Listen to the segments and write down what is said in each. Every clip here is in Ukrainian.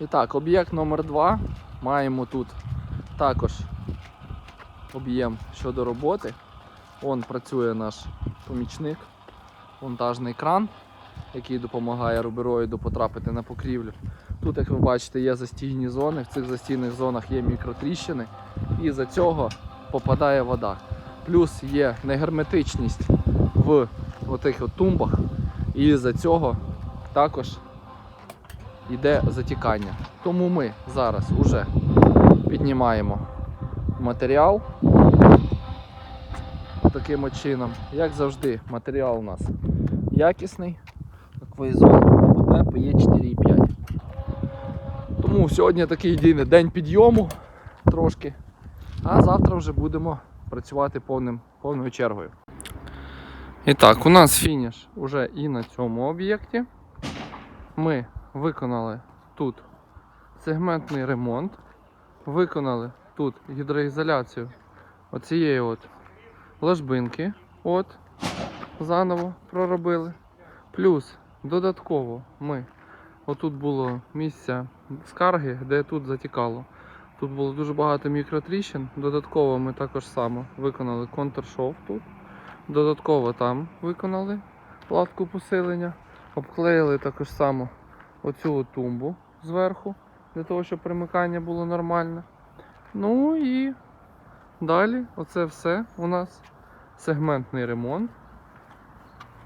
І так, об'єкт номер 2 Маємо тут також об'єм щодо роботи. Вон працює наш помічник, монтажний кран, який допомагає рубероїду потрапити на покрівлю. Тут, як ви бачите, є застійні зони. В цих застійних зонах є мікротріщини, і за цього попадає вода. Плюс є негерметичність в отих от тумбах, і за цього також йде затікання. Тому ми зараз уже піднімаємо матеріал таким чином. Як завжди, матеріал у нас якісний. Акваїзон ОПП є 4,5. Тому сьогодні такий день підйому трошки. А завтра вже будемо працювати повним, повною чергою. І так, у нас фініш уже і на цьому об'єкті. Ми виконали тут сегментний ремонт, виконали тут гідроізоляцію оцієї от ложбинки. От, заново проробили. Плюс додатково ми отут було місце скарги, де тут затікало. Тут було дуже багато мікротріщин. Додатково ми також само виконали контршов тут. Додатково там виконали платку посилення. Обклеїли також само оцю тумбу зверху, для того, щоб примикання було нормальне. Ну і далі оце все у нас сегментний ремонт.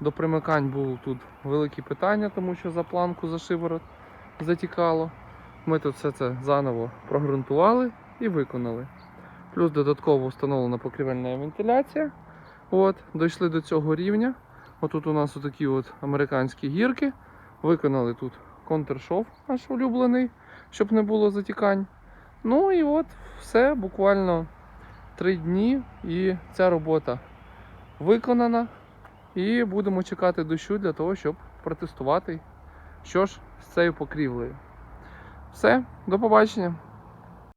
До примикань було тут великі питання, тому що за планку за шиворот затікало. Ми тут все це заново прогрунтували і виконали. Плюс додатково встановлена покрівельна вентиляція. От, дійшли до цього рівня. Отут у нас отакі от американські гірки. Виконали тут контршов наш улюблений, щоб не було затікань. Ну і от все, буквально три дні, і ця робота виконана. І будемо чекати дощу для того, щоб протестувати, що ж з цією покрівлею. Все, до побачення.